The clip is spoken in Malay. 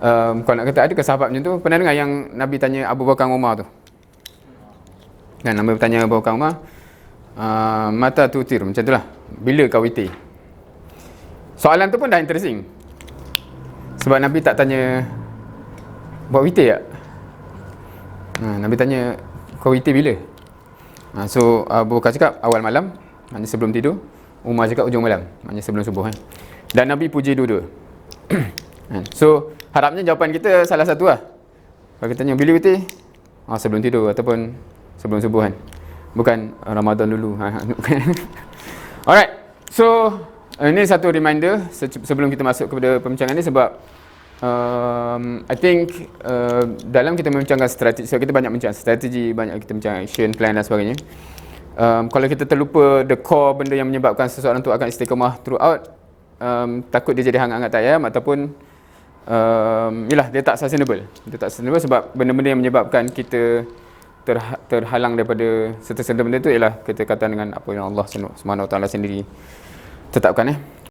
um, kalau nak kata ada ke sahabat macam tu pernah dengar yang Nabi tanya Abu Bakar Umar tu? Kan Nabi bertanya Abu Bakar Umar uh, mata tutir macam tu lah. Bila kau witir soalan tu pun dah interesting. Sebab Nabi tak tanya buat witir tak? Ha, Nabi tanya kau witir bila? Ha, so Abu Bakar cakap awal malam maknanya sebelum tidur. Umar cakap ujung malam maknanya sebelum subuh kan dan Nabi puji dua-dua. Kan? So harapnya jawapan kita salah satu lah. Kalau kita tanya bila witir? Ah, sebelum tidur ataupun sebelum subuh kan. Bukan Ramadan dulu. Ha, Alright. So ini satu reminder sebelum kita masuk kepada pembincangan ni sebab um, I think uh, dalam kita membincangkan strategi, so kita banyak bincang strategi, banyak kita bincang action plan dan sebagainya. Um, kalau kita terlupa the core benda yang menyebabkan seseorang tu akan istiqamah throughout, um, takut dia jadi hangat-hangat tayam ataupun um, yalah dia tak sustainable. Dia tak sustainable sebab benda-benda yang menyebabkan kita ter, terhalang daripada serta-serta benda tu ialah kita kata dengan apa yang Allah Taala sendiri tetapkan eh.